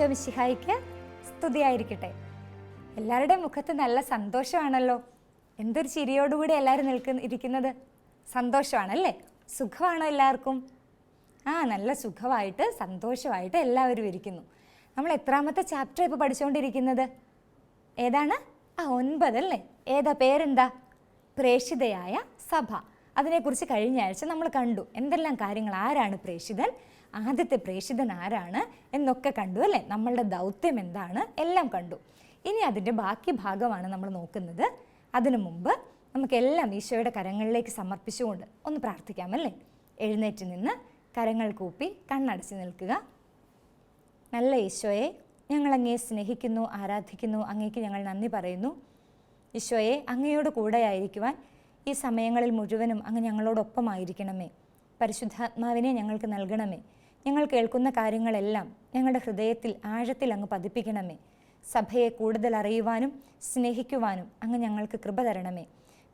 ഈശോ മിശിഹായിക്ക് സ്തുതിയായിരിക്കട്ടെ. എല്ലാവരുടെയും മുഖത്ത് നല്ല സന്തോഷമാണല്ലോ. എന്തൊരു ചിരിയോടുകൂടി എല്ലാവരും നിൽക്കുന്ന ഇരിക്കുന്നത്? സന്തോഷമാണല്ലേ? സുഖമാണോ എല്ലാവർക്കും? ആ നല്ല സുഖമായിട്ട് സന്തോഷമായിട്ട് എല്ലാവരും ഇരിക്കുന്നു. നമ്മൾ എത്രാമത്തെ ചാപ്റ്റർ ഇപ്പോൾ പഠിച്ചുകൊണ്ടിരിക്കുന്നത് ഏതാണ്? ആ ഒൻപതല്ലേ ഏതാ പേരെന്താ? പ്രേഷിതയായ സഭ. അതിനെക്കുറിച്ച് കഴിഞ്ഞ ആഴ്ച നമ്മൾ കണ്ടു. എന്തെല്ലാം കാര്യങ്ങൾ? ആരാണ് പ്രേഷിതൻ ആദ്യത്തെ പ്രേഷിതൻ ആരാണ് എന്നൊക്കെ കണ്ടു അല്ലേ? നമ്മളുടെ ദൗത്യം എന്താണ്? എല്ലാം കണ്ടു. ഇനി അതിന്റെ ബാക്കി ഭാഗമാണ് നമ്മൾ നോക്കുന്നത്. അതിനു മുമ്പ് നമുക്കെല്ലാം ഈശോയുടെ കരങ്ങളിലേക്ക് സമർപ്പിച്ചുകൊണ്ട് ഒന്ന് പ്രാർത്ഥിക്കാമല്ലേ എഴുന്നേറ്റ് നിന്ന് കരങ്ങൾ കൂപ്പി കണ്ണടച്ച് നിൽക്കുക. നല്ല ഈശോയെ ഞങ്ങൾ അങ്ങയെ സ്നേഹിക്കുന്നു ആരാധിക്കുന്നു അങ്ങേക്ക് ഞങ്ങൾ നന്ദി പറയുന്നു. ഈശോയെ അങ്ങയോട് കൂടെയായിരിക്കുവാൻ ഈ സമയങ്ങളിൽ മുഴുവനും അങ്ങ് ഞങ്ങളോടൊപ്പമായിരിക്കണമേ. പരിശുദ്ധാത്മാവിനെ ഞങ്ങൾക്ക് നൽകണമേ. ഞങ്ങൾ കേൾക്കുന്ന കാര്യങ്ങളെല്ലാം ഞങ്ങളുടെ ഹൃദയത്തിൽ ആഴത്തിൽ അങ്ങ് പതിപ്പിക്കണമേ. സഭയെ കൂടുതൽ അറിയുവാനും സ്നേഹിക്കുവാനും അങ്ങ് ഞങ്ങൾക്ക് കൃപ തരണമേ.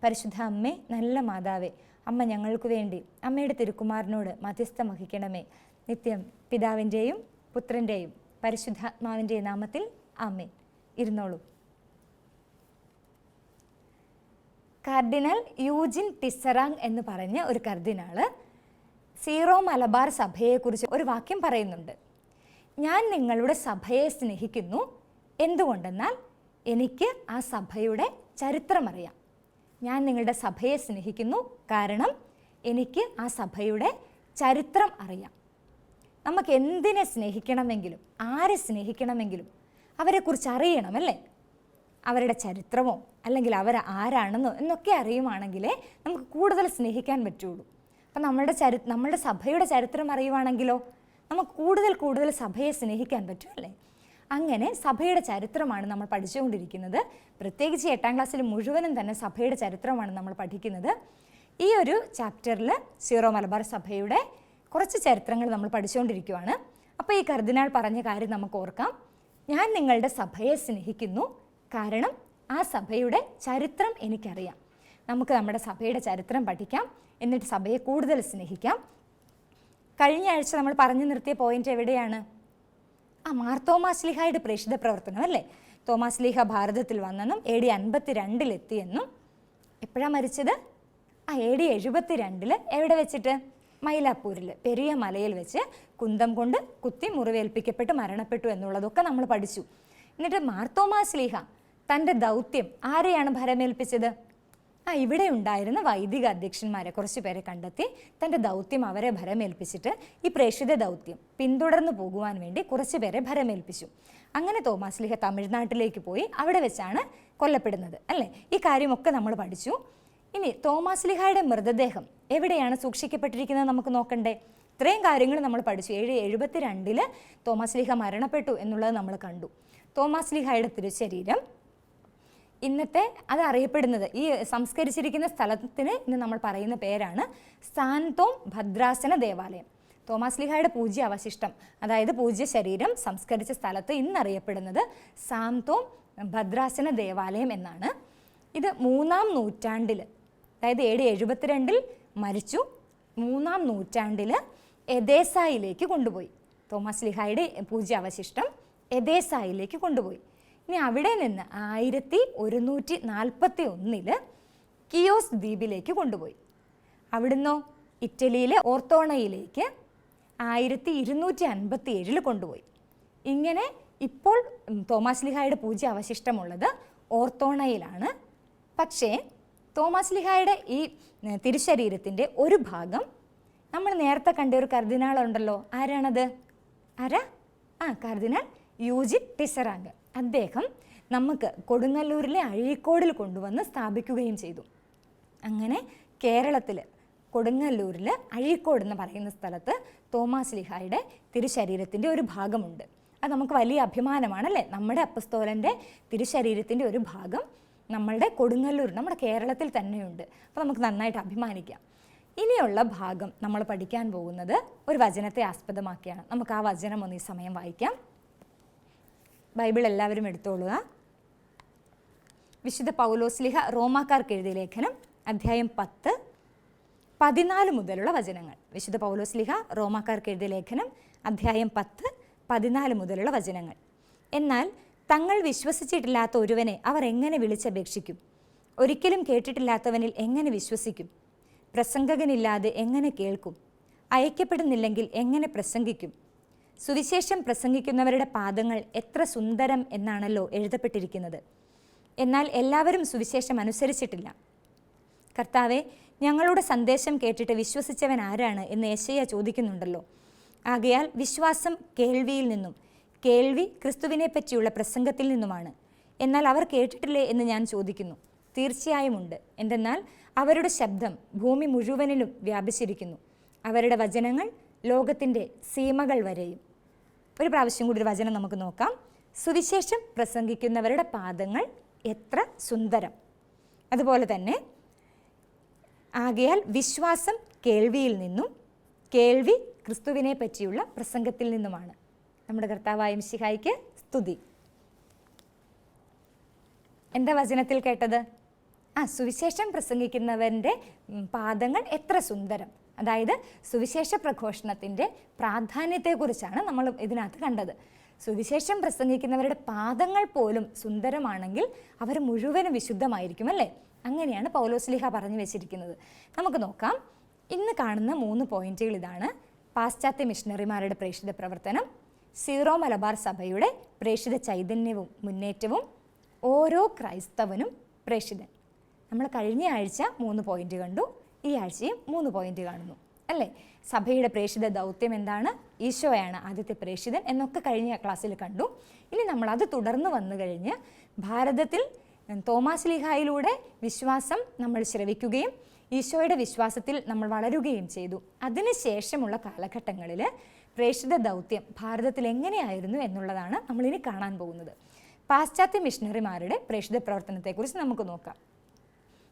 പരിശുദ്ധ അമ്മേ നല്ല മാതാവേ അമ്മ ഞങ്ങൾക്ക് വേണ്ടി അമ്മയുടെ തിരുക്കുമാരനോട് മധ്യസ്ഥം വഹിക്കണമേ. നിത്യം പിതാവിന്റെയും പുത്രന്റെയും പരിശുദ്ധാത്മാവിന്റെയും നാമത്തിൽ അമ്മേ ഇരുന്നോളൂ. കാർഡിനൽ യൂജിൻ ടിസറാങ് എന്ന് പറഞ്ഞ ഒരു കർദിനാൾ സീറോ മലബാർ സഭയെക്കുറിച്ച് ഒരു വാക്യം പറയുന്നുണ്ട്. ഞാൻ നിങ്ങളുടെ സഭയെ സ്നേഹിക്കുന്നു. എന്തുകൊണ്ടെന്നാൽ എനിക്ക് ആ സഭയുടെ ചരിത്രമറിയാം. ഞാൻ നിങ്ങളുടെ സഭയെ സ്നേഹിക്കുന്നു കാരണം എനിക്ക് ആ സഭയുടെ ചരിത്രം അറിയാം. നമുക്ക് എന്തിനെ സ്നേഹിക്കണമെങ്കിലും ആരെ സ്നേഹിക്കണമെങ്കിലും അവരെക്കുറിച്ച് അറിയണമല്ലേ? അവരുടെ ചരിത്രമോ അല്ലെങ്കിൽ അവർ ആരാണെന്നോ എന്നൊക്കെ അറിയുവാണെങ്കിലേ നമുക്ക് കൂടുതൽ സ്നേഹിക്കാൻ പറ്റുള്ളൂ. അപ്പം നമ്മുടെ ചരി നമ്മുടെ സഭയുടെ ചരിത്രം അറിയുവാണെങ്കിലോ നമുക്ക് കൂടുതൽ കൂടുതൽ സഭയെ സ്നേഹിക്കാൻ പറ്റും അല്ലേ? അങ്ങനെ സഭയുടെ ചരിത്രമാണ് നമ്മൾ പഠിച്ചുകൊണ്ടിരിക്കുന്നത്. പ്രത്യേകിച്ച് എട്ടാം ക്ലാസ്സിൽ മുഴുവനും തന്നെ സഭയുടെ ചരിത്രമാണ് നമ്മൾ പഠിക്കുന്നത്. ഈ ഒരു ചാപ്റ്ററിൽ സീറോ മലബാർ സഭയുടെ കുറച്ച് ചരിത്രങ്ങൾ നമ്മൾ പഠിച്ചുകൊണ്ടിരിക്കുകയാണ് അപ്പോൾ ഈ കർദിനാൾ പറഞ്ഞ കാര്യം നമുക്ക് ഓർക്കാം. ഞാൻ നിങ്ങളുടെ സഭയെ സ്നേഹിക്കുന്നു. കാരണം ആ സഭയുടെ ചരിത്രം എനിക്കറിയാം. നമുക്ക് നമ്മുടെ സഭയുടെ ചരിത്രം പഠിക്കാം. എന്നിട്ട് സഭയെ കൂടുതൽ സ്നേഹിക്കാം. കഴിഞ്ഞ ആഴ്ച നമ്മൾ പറഞ്ഞു നിർത്തിയ പോയിന്റ് എവിടെയാണ്? ആ മാർത്തോമാസ്ലിഹായുടെ പ്രേക്ഷിത പ്രവർത്തനം അല്ലേ? തോമാസ്ലിഹ ഭാരതത്തിൽ വന്നെന്നും എ ഡി അൻപത്തി രണ്ടിലെത്തിയെന്നും എപ്പോഴാണ് മരിച്ചത്? ആ എ ഡി എഴുപത്തി രണ്ടിൽ എവിടെ വെച്ചിട്ട്? മൈലാപ്പൂരിൽ പെരിയ മലയിൽ വെച്ച് കുന്തം കൊണ്ട് കുത്തി മുറിവേൽപ്പിക്കപ്പെട്ട് മരണപ്പെട്ടു എന്നുള്ളതൊക്കെ നമ്മൾ പഠിച്ചു. എന്നിട്ട് മാർത്തോമാസ്ലിഹ തന്റെ ദൗത്യം ആരെയാണ് ഭരമേൽപ്പിച്ചത്? ആ ഇവിടെ ഉണ്ടായിരുന്ന വൈദിക അധ്യക്ഷന്മാരെ കുറച്ച് പേരെ കണ്ടെത്തി തന്റെ ദൗത്യം അവരെ ഭരമേൽപ്പിച്ചിട്ട് ഈ പ്രേക്ഷിത ദൗത്യം പിന്തുടർന്നു പോകുവാൻ വേണ്ടി കുറച്ച് പേരെ ഭരമേൽപ്പിച്ചു. അങ്ങനെ തോമാസ്ലിഹ തമിഴ്നാട്ടിലേക്ക് പോയി അവിടെ വെച്ചാണ് കൊല്ലപ്പെടുന്നത് അല്ലേ? ഈ കാര്യമൊക്കെ നമ്മൾ പഠിച്ചു. ഇനി തോമാസ്ലിഹയുടെ മൃതദേഹം എവിടെയാണ് സൂക്ഷിക്കപ്പെട്ടിരിക്കുന്നത് നമുക്ക് നോക്കണ്ടേ? ഇത്രയും കാര്യങ്ങൾ നമ്മൾ പഠിച്ചു. ഏഴ് എഴുപത്തി രണ്ടിൽ തോമാസ്ലിഹ മരണപ്പെട്ടു എന്നുള്ളത് നമ്മൾ കണ്ടു. തോമാസ്ലിഹയുടെ തിരുശരീരം ഇന്നത്തെ അത് അറിയപ്പെടുന്നത്. ഈ സംസ്കരിച്ചിരിക്കുന്ന സ്ഥലത്തിന് ഇന്ന് നമ്മൾ പറയുന്ന പേരാണ് സാന്തോം ഭദ്രാസന ദേവാലയം. തോമാസ് ലിഹായുടെ പൂജ്യ അവശിഷ്ടം അതായത് പൂജ്യ ശരീരം സംസ്കരിച്ച സ്ഥലത്ത് ഇന്നറിയപ്പെടുന്നത് സാന്തോം ഭദ്രാസന ദേവാലയം എന്നാണ്. ഇത് മൂന്നാം നൂറ്റാണ്ടിൽ അതായത് ഏഴ് എഴുപത്തിരണ്ടിൽ മരിച്ചു. മൂന്നാം നൂറ്റാണ്ടിൽ എദേസായിലേക്ക് കൊണ്ടുപോയി. തോമസ് ലിഹായുടെ പൂജ്യ അവശിഷ്ടം എദേസായിലേക്ക് കൊണ്ടുപോയി. ഇനി അവിടെ നിന്ന് ആയിരത്തി ഒരുന്നൂറ്റി നാൽപ്പത്തി ഒന്നിൽ കിയോസ് ദ്വീപിലേക്ക് കൊണ്ടുപോയി. അവിടുന്നോ? ഇറ്റലിയിലെ ഓർത്തോണയിലേക്ക് ആയിരത്തി ഇരുന്നൂറ്റി അൻപത്തി ഏഴിൽ കൊണ്ടുപോയി. ഇങ്ങനെ ഇപ്പോൾ ഉം, തോമാസ് ലിഹായുടെ പൂജ അവശിഷ്ടമുള്ളത് ഓർത്തോണയിലാണ്. പക്ഷേ തോമാസ് ലിഹായുടെ ഈ തിരുശരീരത്തിന്റെ ഒരു ഭാഗം നമ്മൾ നേരത്തെ കണ്ട ഒരു കർദിനാളുണ്ടല്ലോ. ആരാണത്? ആരാ? ആ കർദിനാൾ യൂജിൻ ടിസറാങ്ക്. അദ്ദേഹം നമുക്ക് കൊടുങ്ങല്ലൂരിലെ അഴീക്കോടിൽ കൊണ്ടുവന്ന് സ്ഥാപിക്കുകയും ചെയ്തു. അങ്ങനെ കേരളത്തിൽ കൊടുങ്ങല്ലൂരിൽ അഴീക്കോട് എന്ന് പറയുന്ന സ്ഥലത്ത് തോമാസ് ലിഹായുടെ തിരുശരീരത്തിന്റെ ഒരു ഭാഗമുണ്ട്. അത് നമുക്ക് വലിയ അഭിമാനമാണല്ലേ? നമ്മുടെ അപ്പസ്തോലന്റെ തിരുശരീരത്തിന്റെ ഒരു ഭാഗം നമ്മളുടെ കൊടുങ്ങല്ലൂർ നമ്മുടെ കേരളത്തിൽ തന്നെയുണ്ട്. അപ്പോൾ നമുക്ക് നന്നായിട്ട് അഭിമാനിക്കാം. ഇനിയുള്ള ഭാഗം നമ്മൾ പഠിക്കാൻ പോകുന്നത് ഒരു വചനത്തെ ആസ്പദമാക്കിയാണ്. നമുക്ക് ആ വചനം ഒന്ന് ഈ സമയം വായിക്കാം. ബൈബിൾ എല്ലാവരും എടുത്തോളുക. വിശുദ്ധ പൗലോസ്ലിഹ റോമാക്കാർക്ക് എഴുതിയ ലേഖനം അധ്യായം പത്ത് പതിനാല് മുതലുള്ള വചനങ്ങൾ. വിശുദ്ധ പൗലോസ്ലിഹ റോമാക്കാർക്ക് എഴുതിയ ലേഖനം അധ്യായം പത്ത് പതിനാല് മുതലുള്ള വചനങ്ങൾ. എന്നാൽ തങ്ങൾ വിശ്വസിച്ചിട്ടില്ലാത്ത ഒരുവനെ അവർ എങ്ങനെ വിളിച്ചപേക്ഷിക്കും? ഒരിക്കലും കേട്ടിട്ടില്ലാത്തവനിൽ എങ്ങനെ വിശ്വസിക്കും? പ്രസംഗകനില്ലാതെ എങ്ങനെ കേൾക്കും? അയക്കപ്പെടുന്നില്ലെങ്കിൽ എങ്ങനെ പ്രസംഗിക്കും? സുവിശേഷം പ്രസംഗിക്കുന്നവരുടെ പാദങ്ങൾ എത്ര സുന്ദരം എന്നാണല്ലോ എഴുതപ്പെട്ടിരിക്കുന്നത്. എന്നാൽ എല്ലാവരും സുവിശേഷം അനുസരിച്ചിട്ടില്ല. കർത്താവെ ഞങ്ങളുടെ സന്ദേശം കേട്ടിട്ട് വിശ്വസിച്ചവൻ ആരാണ് എന്ന് യശയ്യ ചോദിക്കുന്നുണ്ടല്ലോ. ആകയാൽ വിശ്വാസം കേൾവിയിൽ നിന്നും കേൾവി ക്രിസ്തുവിനെ പറ്റിയുള്ള പ്രസംഗത്തിൽ നിന്നുമാണ്. എന്നാൽ അവർ കേട്ടിട്ടില്ലേ എന്ന് ഞാൻ ചോദിക്കുന്നു. തീർച്ചയായും ഉണ്ട്. എന്തെന്നാൽ അവരുടെ ശബ്ദം ഭൂമി മുഴുവനിലും വ്യാപിച്ചിരിക്കുന്നു. അവരുടെ വചനങ്ങൾ ലോകത്തിന്റെ സീമകൾ വരെയും. ഒരു പ്രാവശ്യം കൂടി ഒരു വചനം നമുക്ക് നോക്കാം. സുവിശേഷം പ്രസംഗിക്കുന്നവരുടെ പാദങ്ങൾ എത്ര സുന്ദരം. അതുപോലെ തന്നെ ആകയാൽ വിശ്വാസം കേൾവിയിൽ നിന്നും കേൾവി ക്രിസ്തുവിനെ പറ്റിയുള്ള പ്രസംഗത്തിൽ നിന്നുമാണ്. നമ്മുടെ കർത്താവായ മിശിഹായിക്ക് സ്തുതി. എന്താ വചനത്തിൽ കേട്ടത്? ആ സുവിശേഷം പ്രസംഗിക്കുന്നവന്റെ പാദങ്ങൾ എത്ര സുന്ദരം. അതായത് സുവിശേഷ പ്രഘോഷണത്തിന്റെ പ്രാധാന്യത്തെക്കുറിച്ചാണ് നമ്മൾ ഇതിനകത്ത് കണ്ടത്. സുവിശേഷം പ്രസംഗിക്കുന്നവരുടെ പാദങ്ങൾ പോലും സുന്ദരമാണെങ്കിൽ അവർ മുഴുവനും വിശുദ്ധമായിരിക്കും അല്ലേ? അങ്ങനെയാണ് പൗലോസ്ലിഹ പറഞ്ഞു വെച്ചിരിക്കുന്നത്. നമുക്ക് നോക്കാം. ഇന്ന് കാണുന്ന മൂന്ന് പോയിന്റുകൾ ഇതാണ്. പാശ്ചാത്യ മിഷണറിമാരുടെ പ്രേക്ഷിത പ്രവർത്തനം സീറോ മലബാർ സഭയുടെ പ്രേക്ഷിത ചൈതന്യവും മുന്നേറ്റവും ഓരോ ക്രൈസ്തവനും പ്രേക്ഷിതൻ. നമ്മൾ കഴിഞ്ഞ ആഴ്ച മൂന്ന് പോയിന്റ് കണ്ടു. ഈ ആഴ്ചയും മൂന്ന് പോയിന്റ് കാണുന്നു. അല്ലേ? സഭയുടെ പ്രേക്ഷിത ദൗത്യം എന്താണ്? ഈശോയാണ് ആദ്യത്തെ പ്രേക്ഷിതൻ എന്നൊക്കെ കഴിഞ്ഞ ക്ലാസ്സിൽ കണ്ടു. ഇനി നമ്മൾ അത് തുടർന്ന് വന്നു കഴിഞ്ഞ് ഭാരതത്തിൽ തോമാസ് ലിഹായിലൂടെ വിശ്വാസം നമ്മൾ ശ്രവിക്കുകയും ഈശോയുടെ വിശ്വാസത്തിൽ നമ്മൾ വളരുകയും ചെയ്തു. അതിനുശേഷമുള്ള കാലഘട്ടങ്ങളിൽ പ്രേക്ഷിത ദൗത്യം ഭാരതത്തിൽ എങ്ങനെയായിരുന്നു എന്നുള്ളതാണ് നമ്മളിനി കാണാൻ പോകുന്നത്. പാശ്ചാത്യ മിഷണറിമാരുടെ പ്രേക്ഷിത പ്രവർത്തനത്തെക്കുറിച്ച് നമുക്ക് നോക്കാം.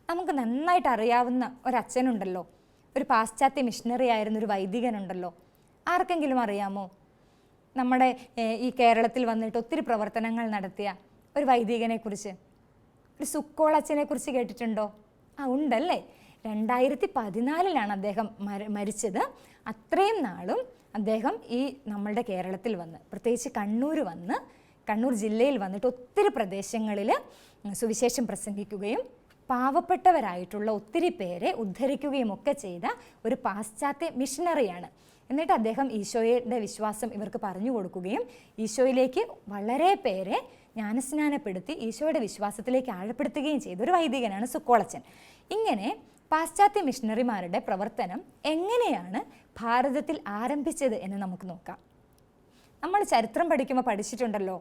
നമുക്ക് നന്നായിട്ട് അറിയാവുന്ന ഒരച്ഛനുണ്ടല്ലോ. ഒരു പാശ്ചാത്യ മിഷണറി ആയിരുന്ന ഒരു വൈദികനുണ്ടല്ലോ. ആർക്കെങ്കിലും അറിയാമോ? നമ്മുടെ ഈ കേരളത്തിൽ വന്നിട്ട് ഒത്തിരി പ്രവർത്തനങ്ങൾ നടത്തിയ ഒരു വൈദികനെ കുറിച്ച് ഒരു സുക്കോളച്ചനെ കുറിച്ച് കേട്ടിട്ടുണ്ടോ? ആ ഉണ്ടല്ലേ. രണ്ടായിരത്തി പതിനാലിലാണ് അദ്ദേഹം മര മരിച്ചത്. അത്രയും നാളും അദ്ദേഹം ഈ നമ്മളുടെ കേരളത്തിൽ വന്ന് പ്രത്യേകിച്ച് കണ്ണൂർ വന്ന് കണ്ണൂർ ജില്ലയിൽ വന്നിട്ട് ഒത്തിരി പ്രദേശങ്ങളിൽ സുവിശേഷം പ്രസംഗിക്കുകയും പാവപ്പെട്ടവരായിട്ടുള്ള ഒത്തിരി പേരെ ഉദ്ധരിക്കുകയും ഒക്കെ ചെയ്ത ഒരു പാശ്ചാത്യ മിഷണറിയാണ് എന്നിട്ട് അദ്ദേഹം ഈശോയുടെ വിശ്വാസം ഇവർക്ക് പറഞ്ഞു കൊടുക്കുകയും ഈശോയിലേക്ക് വളരെ പേരെ ജ്ഞാനസ്നാനപ്പെടുത്തി ഈശോയുടെ വിശ്വാസത്തിലേക്ക് ആഴപ്പെടുത്തുകയും ചെയ്ത ഒരു വൈദികനാണ് സുക്കോളച്ചൻ. ഇങ്ങനെ പാശ്ചാത്യ മിഷണറിമാരുടെ പ്രവർത്തനം എങ്ങനെയാണ് ഭാരതത്തിൽ ആരംഭിച്ചത് എന്ന് നമുക്ക് നോക്കാം. നമ്മൾ ചരിത്രം പഠിക്കുമ്പോൾ പഠിച്ചിട്ടുണ്ടല്ലോ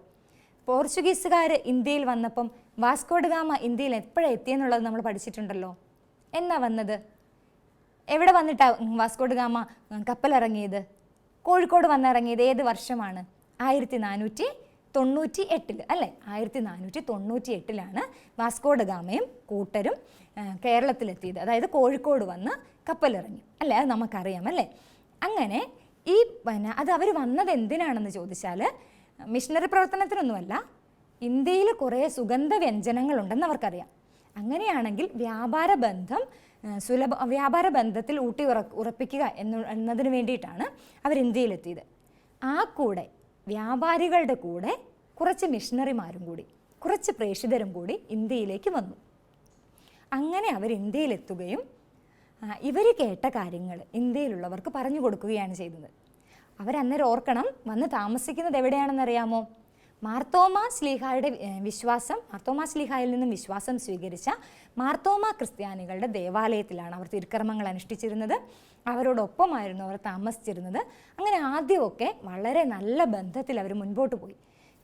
പോർച്ചുഗീസുകാർ ഇന്ത്യയിൽ വന്നപ്പം വാസ്കോഡ് ഗാമ ഇന്ത്യയിൽ എപ്പോഴാണ് എത്തിയെന്നുള്ളത് നമ്മൾ പഠിച്ചിട്ടുണ്ടല്ലോ. എന്നാ വന്നത്? എവിടെ വന്നിട്ടാണ് വാസ്കോഡ് ഗാമ കപ്പലിറങ്ങിയത്? കോഴിക്കോട് വന്നിറങ്ങിയത് ഏത് വർഷമാണ്? ആയിരത്തി നാനൂറ്റി തൊണ്ണൂറ്റി എട്ടിൽ അല്ലേ? ആയിരത്തി നാനൂറ്റി തൊണ്ണൂറ്റി എട്ടിലാണ് വാസ്കോഡ് ഗാമയും കൂട്ടരും കേരളത്തിലെത്തിയത്. അതായത് കോഴിക്കോട് വന്ന് കപ്പലിറങ്ങി. അല്ലേ? അത് നമുക്കറിയാം അല്ലേ? അങ്ങനെ ഈ പിന്നെ അത് അവർ വന്നത് എന്തിനാണെന്ന് ചോദിച്ചാൽ മിഷണറി പ്രവർത്തനത്തിനൊന്നുമല്ല ഇന്ത്യയിൽ കുറേ സുഗന്ധ വ്യഞ്ജനങ്ങളുണ്ടെന്ന് അവർക്കറിയാം. അങ്ങനെയാണെങ്കിൽ വ്യാപാര ബന്ധം സുലഭ വ്യാപാര ബന്ധത്തിൽ ഊട്ടി ഉറ ഉറപ്പിക്കുക എന്നു എന്നതിന് വേണ്ടിയിട്ടാണ് അവർ ഇന്ത്യയിലെത്തിയത്. ആ കൂടെ വ്യാപാരികളുടെ കൂടെ കുറച്ച് മിഷണറിമാരും കൂടി കുറച്ച് പ്രേക്ഷിതരും കൂടി ഇന്ത്യയിലേക്ക് വന്നു. അങ്ങനെ അവർ ഇന്ത്യയിലെത്തുകയും ഇവർ കേട്ട കാര്യങ്ങൾ ഇന്ത്യയിലുള്ളവർക്ക് പറഞ്ഞു കൊടുക്കുകയാണ് ചെയ്തത്. അവരന്നേരം ഓർക്കണം വന്ന് താമസിക്കുന്നത് എവിടെയാണെന്നറിയാമോ? മാർത്തോമ സ്ലീഹായുടെ വിശ്വാസം മാർത്തോമ സ്ലീഹായിൽ നിന്നും വിശ്വാസം സ്വീകരിച്ച മാർത്തോമ ക്രിസ്ത്യാനികളുടെ ദേവാലയത്തിലാണ് അവർ തിരുക്കർമ്മങ്ങൾ അനുഷ്ഠിച്ചിരുന്നത്. അവരോടൊപ്പമായിരുന്നു അവർ താമസിച്ചിരുന്നത്. അങ്ങനെ ആദ്യമൊക്കെ വളരെ നല്ല ബന്ധത്തിൽ അവർ മുൻപോട്ട് പോയി.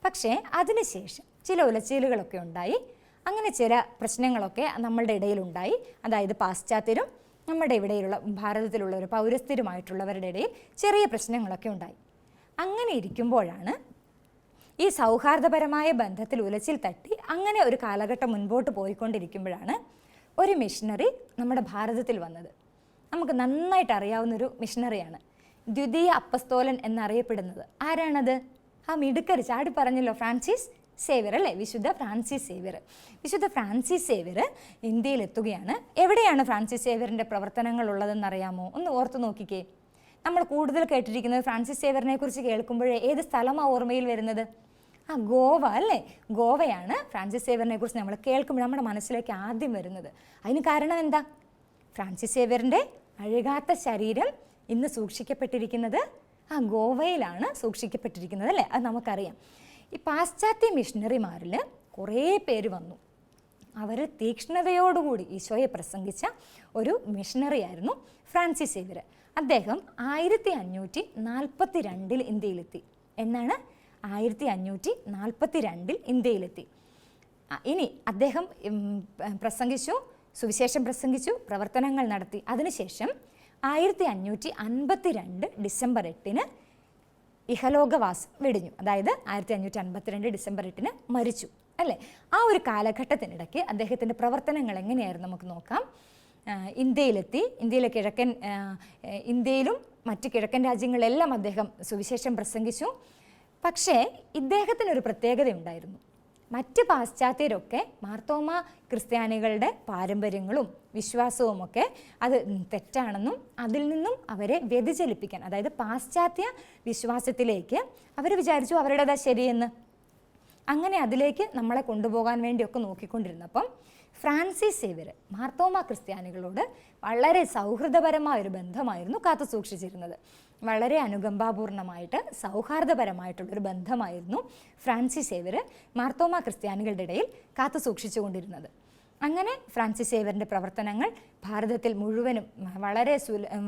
പക്ഷേ അതിനുശേഷം ചില ഉലച്ചിലുകളൊക്കെ ഉണ്ടായി. അങ്ങനെ ചില പ്രശ്നങ്ങളൊക്കെ നമ്മളുടെ ഇടയിലുണ്ടായി. അതായത് പാശ്ചാത്യരും നമ്മുടെ ഇവിടെയുള്ള ഭാരതത്തിലുള്ള ഒരു പൗരസ്ഥരുമായിട്ടുള്ളവരുടെ ഇടയിൽ ചെറിയ പ്രശ്നങ്ങളൊക്കെ ഉണ്ടായി. അങ്ങനെ ഇരിക്കുമ്പോഴാണ് ഈ സൗഹാർദ്ദപരമായ ബന്ധത്തിൽ ഉലച്ചിൽ തട്ടി അങ്ങനെ ഒരു കാലഘട്ടം മുൻപോട്ട് പോയിക്കൊണ്ടിരിക്കുമ്പോഴാണ് ഒരു മിഷനറി നമ്മുടെ ഭാരതത്തിൽ വന്നത്. നമുക്ക് നന്നായിട്ട് അറിയാവുന്ന ഒരു മിഷനറിയാണ്. ദ്വിതീയ അപ്പസ്തോലൻ എന്നറിയപ്പെടുന്നത്. ആരാണത്? ആ മിടുക്കർ ചാടി പറഞ്ഞല്ലോ ഫ്രാൻസിസ്? സേവ്യർ അല്ലേ? വിശുദ്ധ ഫ്രാൻസിസ് സേവ്യർ. വിശുദ്ധ ഫ്രാൻസിസ് സേവ്യർ ഇന്ത്യയിൽ എത്തുകയാണ് എവിടെയാണ് ഫ്രാൻസിസ് സേവ്യറിന്റെ പ്രവർത്തനങ്ങൾ ഉള്ളതെന്ന് അറിയാമോ ഒന്ന് ഓർത്തു നോക്കിക്കേ. നമ്മൾ കൂടുതൽ കേട്ടിരിക്കുന്നത് ഫ്രാൻസിസ് സേവറിനെ കുറിച്ച് കേൾക്കുമ്പോഴേ ഏത് സ്ഥലമാണ് ഓർമ്മയിൽ വരുന്നത്? ആ ഗോവ അല്ലേ? ഗോവയാണ് ഫ്രാൻസിസ് സേവറിനെ കുറിച്ച് നമ്മൾ കേൾക്കുമ്പോൾ നമ്മുടെ മനസ്സിലേക്ക് ആദ്യം വരുന്നത്. അതിന് കാരണം എന്താ? ഫ്രാൻസിസ് സേവറിന്റെ അഴുകാത്ത ശരീരം ഇന്ന് സൂക്ഷിക്കപ്പെട്ടിരിക്കുന്നത് ആ ഗോവയിലാണ് സൂക്ഷിക്കപ്പെട്ടിരിക്കുന്നത് അല്ലേ? അത് നമുക്കറിയാം. ഈ പാശ്ചാത്യ മിഷണറിമാരിൽ കുറേ പേര് വന്നു. അവർ തീക്ഷ്ണതയോടുകൂടി ഈശോയെ പ്രസംഗിച്ച ഒരു മിഷണറിയായിരുന്നു ഫ്രാൻസിസ് ഇവർ അദ്ദേഹം ആയിരത്തി അഞ്ഞൂറ്റി നാൽപ്പത്തി രണ്ടിൽ ഇന്ത്യയിലെത്തി. എന്നാണ് ആയിരത്തി അഞ്ഞൂറ്റി നാൽപ്പത്തി രണ്ടിൽ ഇന്ത്യയിലെത്തി ഇനി അദ്ദേഹം പ്രസംഗിച്ചു സുവിശേഷം പ്രസംഗിച്ചു പ്രവർത്തനങ്ങൾ നടത്തി. അതിനുശേഷം ആയിരത്തി അഞ്ഞൂറ്റി അൻപത്തി രണ്ട് ഡിസംബർ എട്ടിന് ഇഹലോകവാസം വെടിഞ്ഞു. അതായത് ആയിരത്തി അഞ്ഞൂറ്റി അൻപത്തിരണ്ട് ഡിസംബർ എട്ടിന് മരിച്ചു. അല്ലേ? ആ ഒരു കാലഘട്ടത്തിനിടയ്ക്ക് അദ്ദേഹത്തിന്റെ പ്രവർത്തനങ്ങൾ എങ്ങനെയായിരുന്നു നമുക്ക് നോക്കാം. ഇന്ത്യയിലെത്തി. ഇന്ത്യയിലെ കിഴക്കൻ ഇന്ത്യയിലും മറ്റ് കിഴക്കൻ രാജ്യങ്ങളിലെല്ലാം അദ്ദേഹം സുവിശേഷം പ്രസംഗിച്ചു. പക്ഷേ ഇദ്ദേഹത്തിനൊരു പ്രത്യേകതയുണ്ടായിരുന്നു. മറ്റ് പാശ്ചാത്യരൊക്കെ മാർത്തോമ ക്രിസ്ത്യാനികളുടെ പാരമ്പര്യങ്ങളും വിശ്വാസവുമൊക്കെ അത് തെറ്റാണെന്നും അതിൽ നിന്നും അവരെ വ്യതിചലിപ്പിക്കാൻ അതായത് പാശ്ചാത്യ വിശ്വാസത്തിലേക്ക് അവർ വിചാരിച്ചു അവരുടേതാ ശരിയെന്ന്. അങ്ങനെ അതിലേക്ക് നമ്മളെ കൊണ്ടുപോകാൻ വേണ്ടിയൊക്കെ നോക്കിക്കൊണ്ടിരുന്നപ്പം ഫ്രാൻസിസ് സേവ്യർ മാർത്തോമ ക്രിസ്ത്യാനികളോട് വളരെ സൗഹൃദപരമായ ഒരു ബന്ധമായിരുന്നു കാത്തു സൂക്ഷിച്ചിരുന്നത്. വളരെ അനുകമ്പാപൂർണമായിട്ട് സൗഹാർദ്ദപരമായിട്ടുള്ളൊരു ബന്ധമായിരുന്നു ഫ്രാൻസിസ് സേവർ മാർത്തോമ ക്രിസ്ത്യാനികളുടെ ഇടയിൽ കാത്തു സൂക്ഷിച്ചുകൊണ്ടിരുന്നത്. അങ്ങനെ ഫ്രാൻസിസ് സേവറിന്റെ പ്രവർത്തനങ്ങൾ ഭാരതത്തിൽ മുഴുവനും വളരെ